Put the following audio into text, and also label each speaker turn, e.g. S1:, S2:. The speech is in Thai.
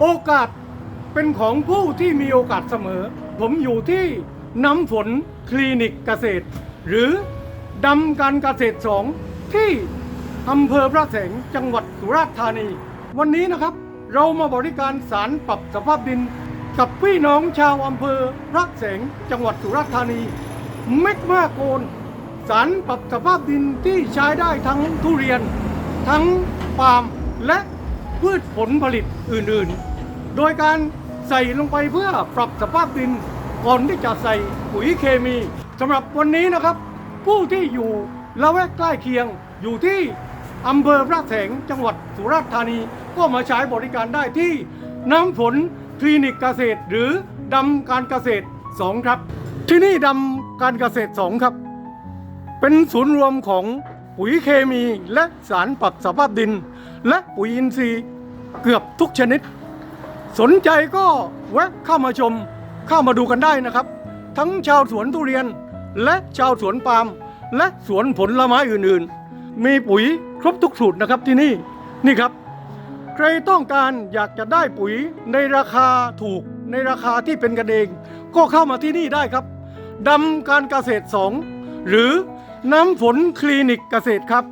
S1: โอกาสเป็นของผู้ที่มีโอกาสเสมอ ผมอยู่ที่น้ำฝนคลินิกเกษตร หรือดำการเกษตรสองที่อำเภอพระแสงจังหวัดสุราษฎร์ธานี วันนี้นะครับเรามาบริการสารปรับสภาพดิน กับพี่น้องชาวอำเภอพระแสงจังหวัดสุราษฎร์ธานีเมกมาโกนสารปรับสภาพดินที่ใช้ได้ทั้งทุเรียน ทั้งปาล์มและ พืชผลผลิตอื่นๆ โดยการใส่ลงไปเพื่อปรับสภาพดินก่อนที่จะใส่ปุ๋ยเคมีสำหรับวันนี้นะครับ ผู้ที่อยู่ละแวกใกล้เคียงอยู่ที่อำเภอพระแสงจังหวัดสุราษฎร์ธานีก็มาใช้บริการได้ที่น้ำฝนคลินิกเกษตร หรือดำการเกษตร 2 ครับ ที่นี่ดำการเกษตร 2 ครับ เป็นศูนย์รวมของปุ๋ยเคมีและสารปรับสภาพดิน และปุ๋ยอินทรีย์เกือบทุกชนิด สนใจก็แวะเข้ามาชมเข้ามาดูกันได้นะครับ ทั้งชาวสวนทุเรียน และชาวสวนปาล์มและสวนผลไม้อื่นๆ มีปุ๋ยครบทุกสูตรนะครับที่นี่นี่ครับ ใครต้องการอยากจะได้ปุ๋ยในราคาถูกในราคาที่เป็นกันเอง ก็เข้ามาที่นี่ได้ครับดำการเกษตร 2 หรือน้ำฝนคลินิกเกษตรครับ